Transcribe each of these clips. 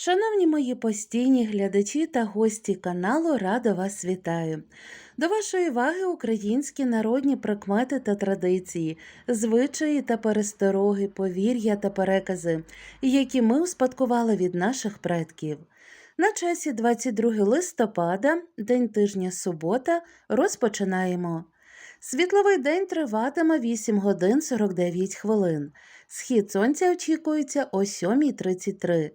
Шановні мої постійні глядачі та гості каналу, рада вас вітаю. До вашої уваги українські народні прикмети та традиції, звичаї та перестороги, повір'я та перекази, які ми успадкували від наших предків. На часі 22 листопада, день тижня субота, розпочинаємо. Світловий день триватиме 8 годин 49 хвилин. Схід сонця очікується о 7.33.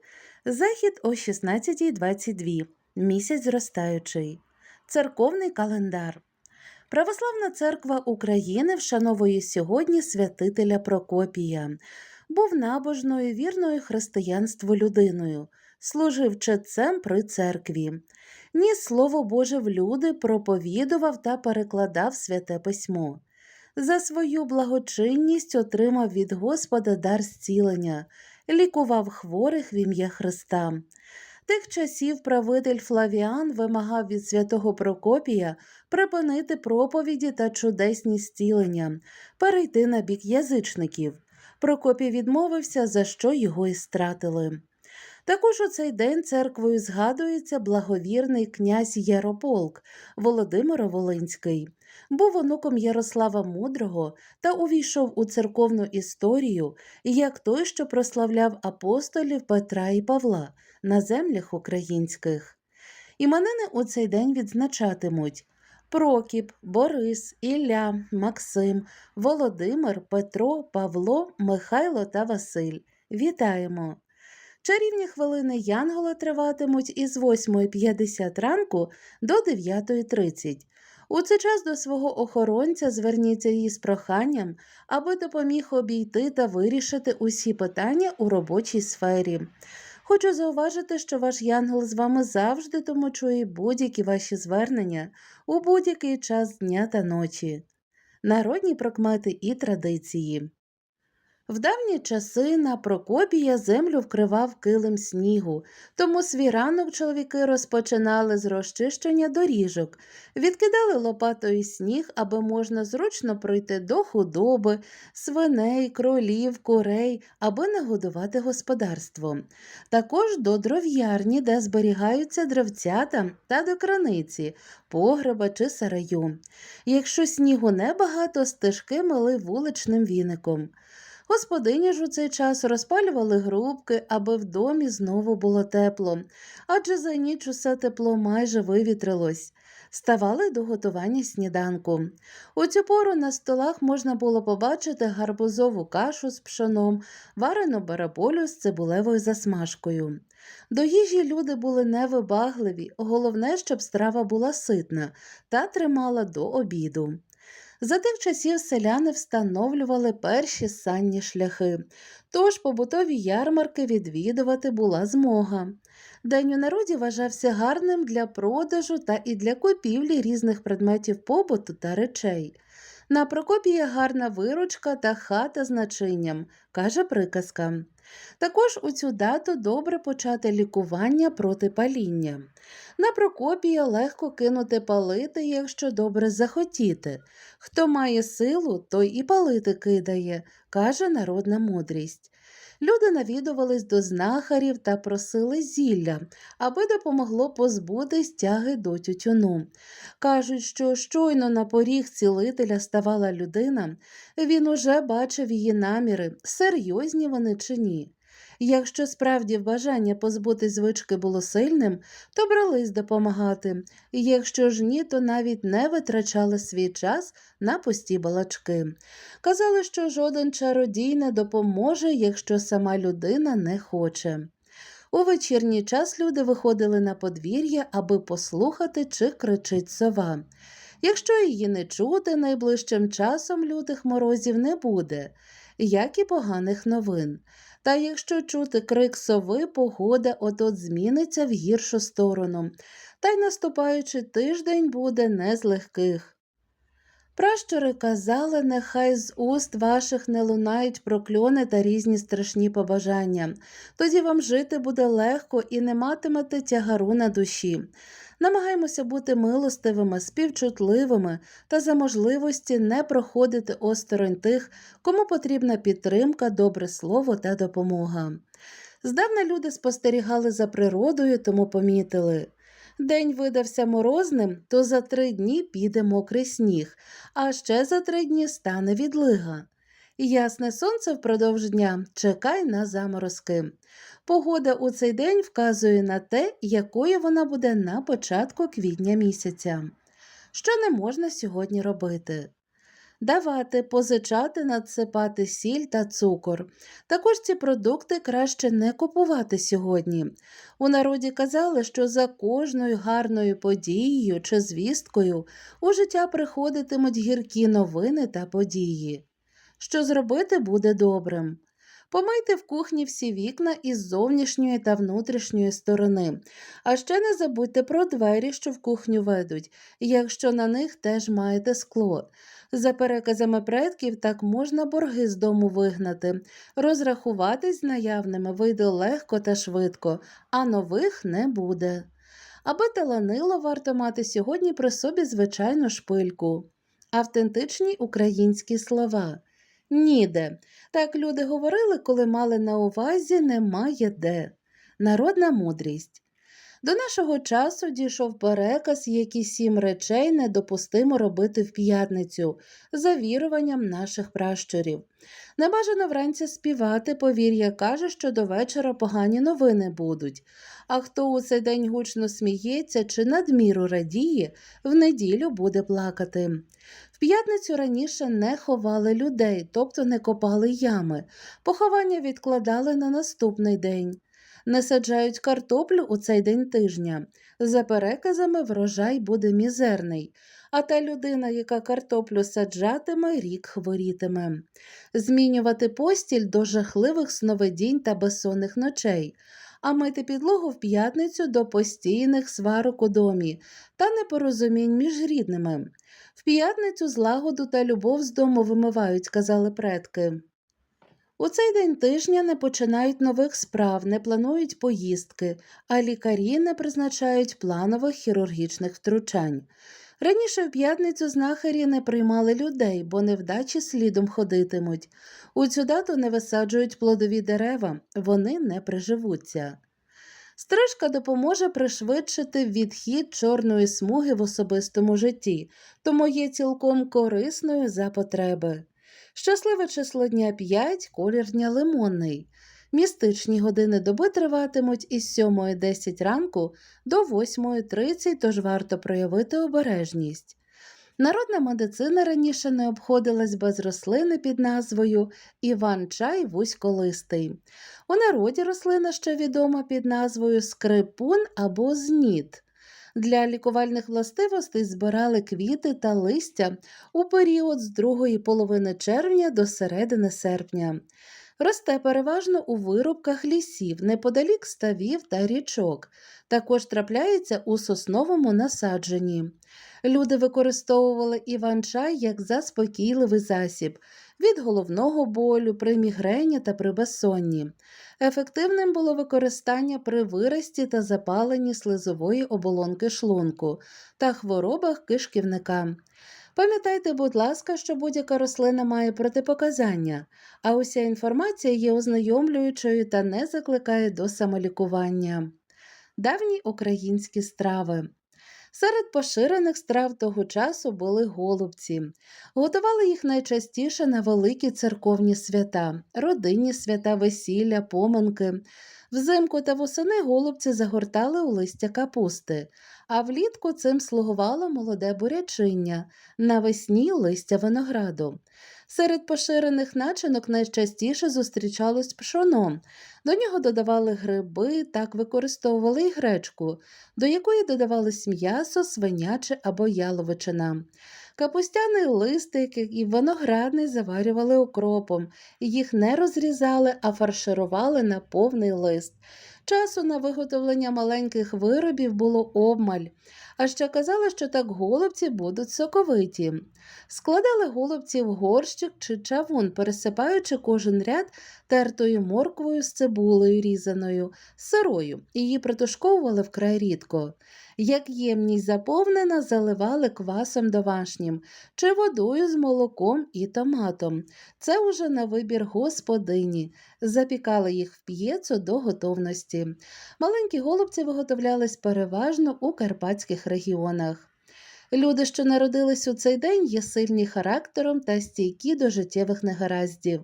Захід о 16.22. Місяць зростаючий. Церковний календар. Православна церква України вшановує сьогодні святителя Прокопія. Був набожною, вірною християнству людиною, служив чецем при церкві. Ніс Слово Боже в люди, проповідував та перекладав святе письмо. За свою благочинність отримав від Господа дар зцілення, лікував хворих в ім'я Христа. Тих часів правитель Флавіан вимагав від святого Прокопія припинити проповіді та чудесні стілення, перейти на бік язичників. Прокопій відмовився, за що його і стратили. Також у цей день церквою згадується благовірний князь Ярополк Володимиро Волинський. Був онуком Ярослава Мудрого та увійшов у церковну історію як той, що прославляв апостолів Петра і Павла на землях українських. Іменини у цей день відзначатимуть Прокіп, Борис, Ілля, Максим, Володимир, Петро, Павло, Михайло та Василь. Вітаємо! Чарівні хвилини Янгола триватимуть із 8.50 ранку до 9.30. У цей час до свого охоронця зверніться із проханням, аби допоміг обійти та вирішити усі питання у робочій сфері. Хочу зауважити, що ваш янгол з вами завжди тому чує будь-які ваші звернення у будь-який час дня та ночі. Народні прокмети і традиції. В давні часи на Прокопія землю вкривав килим снігу, тому свій ранок чоловіки розпочинали з розчищення доріжок, відкидали лопатою сніг, аби можна зручно пройти до худоби, свиней, кролів, курей, аби нагодувати господарство. Також до дров'ярні, де зберігаються древцята, та до краниці, погреба чи сараю. Якщо снігу небагато, стежки мили вуличним віником. Господині ж у цей час розпалювали грубки, аби в домі знову було тепло, адже за ніч усе тепло майже вивітрилось. Ставали до готування сніданку. У цю пору на столах можна було побачити гарбузову кашу з пшоном, варену бараболю з цибулевою засмажкою. До їжі люди були невибагливі, головне, щоб страва була ситна та тримала до обіду. За тих часів селяни встановлювали перші санні шляхи, тож побутові ярмарки відвідувати була змога. День у народі вважався гарним для продажу та і для купівлі різних предметів побуту та речей. На Прокопія гарна виручка та хата з начинням, каже приказка. Також у цю дату добре почати лікування проти паління. На Прокопія легко кинути палити, якщо добре захотіти. Хто має силу, той і палити кидає, каже народна мудрість. Люди навідувались до знахарів та просили зілля, аби допомогло позбутись тяги до тютюну. Кажуть, що щойно на поріг цілителя ставала людина, він уже бачив її наміри, серйозні вони чи ні. Якщо справді бажання позбути звички було сильним, то брались допомагати, якщо ж ні, то навіть не витрачали свій час на пусті балачки. Казали, що жоден чародій не допоможе, якщо сама людина не хоче. У вечірній час люди виходили на подвір'я, аби послухати, чи кричить сова. Якщо її не чути, найближчим часом лютих морозів не буде, як і поганих новин. Та якщо чути крик сови, погода от-от зміниться в гіршу сторону, та й наступаючий тиждень буде не з легких. Пращури казали, нехай з уст ваших не лунають прокльони та різні страшні побажання. Тоді вам жити буде легко і не матимете тягару на душі. Намагаємося бути милостивими, співчутливими та за можливості не проходити осторонь тих, кому потрібна підтримка, добре слово та допомога. Здавна люди спостерігали за природою, тому помітили. День видався морозним, то за три дні піде мокрий сніг, а ще за три дні стане відлига. Ясне сонце впродовж дня чекай на заморозки. Погода у цей день вказує на те, якою вона буде на початку квітня місяця. Що не можна сьогодні робити? Давати, позичати, надсипати сіль та цукор. Також ці продукти краще не купувати сьогодні. У народі казали, що за кожною гарною подією чи звісткою у життя приходитимуть гіркі новини та події. Що зробити буде добрим. Помийте в кухні всі вікна із зовнішньої та внутрішньої сторони, а ще не забудьте про двері, що в кухню ведуть, якщо на них теж маєте скло. За переказами предків так можна борги з дому вигнати. Розрахуватись з наявними вийде легко та швидко, а нових не буде. Аби таланило, варто мати сьогодні при собі звичайну шпильку. Автентичні українські слова. Ніде. Так люди говорили, коли мали на увазі немає де. Народна мудрість. До нашого часу дійшов переказ, які сім речей недопустимо робити в п'ятницю, за віруванням наших пращурів. Небажано вранці співати, повір'я каже, що до вечора погані новини будуть. А хто у цей день гучно сміється чи надміру радіє, в неділю буде плакати. В п'ятницю раніше не ховали людей, тобто не копали ями, поховання відкладали на наступний день. Не саджають картоплю у цей день тижня. За переказами, врожай буде мізерний, а та людина, яка картоплю саджатиме, рік хворітиме. Змінювати постіль до жахливих сновидінь та безсонних ночей, а мити підлогу в п'ятницю до постійних сварок у домі та непорозумінь між рідними. В п'ятницю злагоду та любов з дому вимивають, казали предки. У цей день тижня не починають нових справ, не планують поїздки, а лікарі не призначають планових хірургічних втручань. Раніше в п'ятницю знахарі не приймали людей, бо невдачі слідом ходитимуть. У цю дату не висаджують плодові дерева, вони не приживуться. Стрижка допоможе пришвидшити відхід чорної смуги в особистому житті, тому є цілком корисною за потреби. Щасливе число дня 5, колір дня лимонний. Містичні години доби триватимуть із 7.10 ранку до 8.30, тож варто проявити обережність. Народна медицина раніше не обходилась без рослини під назвою Іван-чай вузьколистий. У народі рослина ще відома під назвою скрипун або зніт. Для лікувальних властивостей збирали квіти та листя у період з другої половини червня до середини серпня. Росте переважно у вирубках лісів, неподалік ставів та річок. Також трапляється у сосновому насадженні. Люди використовували іван-чай як заспокійливий засіб від головного болю, при мігрені та при безсонні. Ефективним було використання при вирості та запаленні слизової оболонки шлунку та хворобах кишківника. Пам'ятайте, будь ласка, що будь-яка рослина має протипоказання, а уся інформація є ознайомлюючою та не закликає до самолікування. Давні українські страви. Серед поширених страв того часу були голубці. Готували їх найчастіше на великі церковні свята, родинні свята, весілля, поминки. Взимку та восени голубці загортали у листя капусти, а влітку цим слугувало молоде бурячиння, навесні листя винограду. Серед поширених начинок найчастіше зустрічалось пшоно. До нього додавали гриби, так використовували й гречку, до якої додавалось м'ясо, свиняче або яловичина. Капустяний листик і виноградний заварювали окропом, їх не розрізали, а фарширували на повний лист. Часу на виготовлення маленьких виробів було обмаль, А ще казали, що так голубці будуть соковиті. Складали голубці в горщик чи чавун, пересипаючи кожен ряд тертою морквою з цибулею різаною, сирою, її притушковували вкрай рідко. Як ємність заповнена, заливали квасом домашнім чи водою з молоком і томатом. Це уже на вибір господині. Запікали їх в п'єцу до готовності. Маленькі голубці виготовлялись переважно у карпатських регіонах. Люди, що народились у цей день, є сильні характером та стійкі до життєвих негараздів.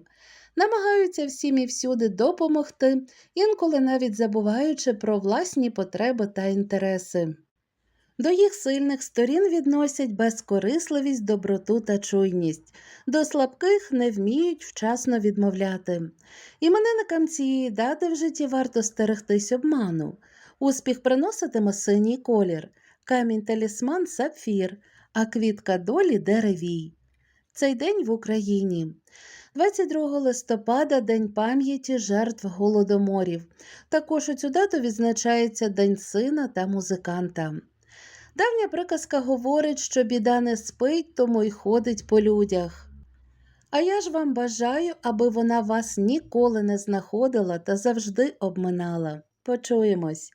Намагаються всім і всюди допомогти, інколи навіть забуваючи про власні потреби та інтереси. До їх сильних сторін відносять безкорисливість, доброту та чуйність. До слабких не вміють вчасно відмовляти. Іменинникам цієї дати в житті варто стерегтись обману. Успіх приноситиме синій колір, камінь талісман сапфір, а квітка долі деревій. Цей день в Україні. 22 листопада День пам'яті жертв голодоморів. Також у цю дату відзначається День сина та музиканта. Давня приказка говорить, що біда не спить, тому й ходить по людях. А я ж вам бажаю, аби вона вас ніколи не знаходила та завжди обминала. Почуємось.